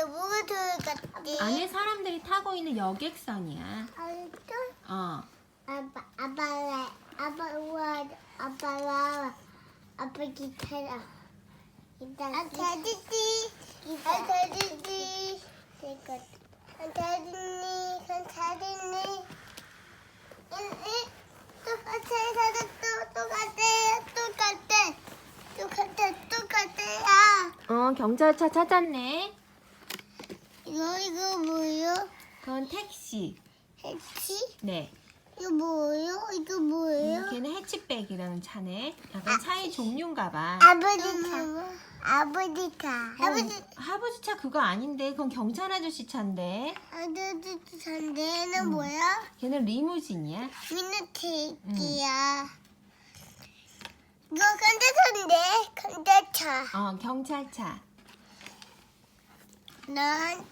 근데 뭐가 들어갔지? 안에 사람들이 타고 있는 여객선이야. 어. 아빠, 아빠가, 아빠 우와, 아빠가, 아빠 기타라. 기타. 아, 돼지지. 아, 돼지지. 이거. 아, 돼지니, 그 돼지니. 똑같아, 사자 또, 똑같아, 똑같아. 똑같아, 똑같아요. 어, 경찰차 찾았네. 이거, 이거 뭐예요? 그건 택시. 해치? 네. 이거 뭐예요? 이거 뭐예요? 음, 걔는 해치백이라는 차네. 약간 차의 종류인가 봐. 아버지 차. 아버지 차. 어, 아버지 할아버지 차 그거 아닌데. 그건 경찰 아저씨 차인데. 아버지 차인데는 음. 뭐야? 걔는 리무진이야. 미니테이크야. 이거 건대차인데 건대차. 어, 경찰차. 난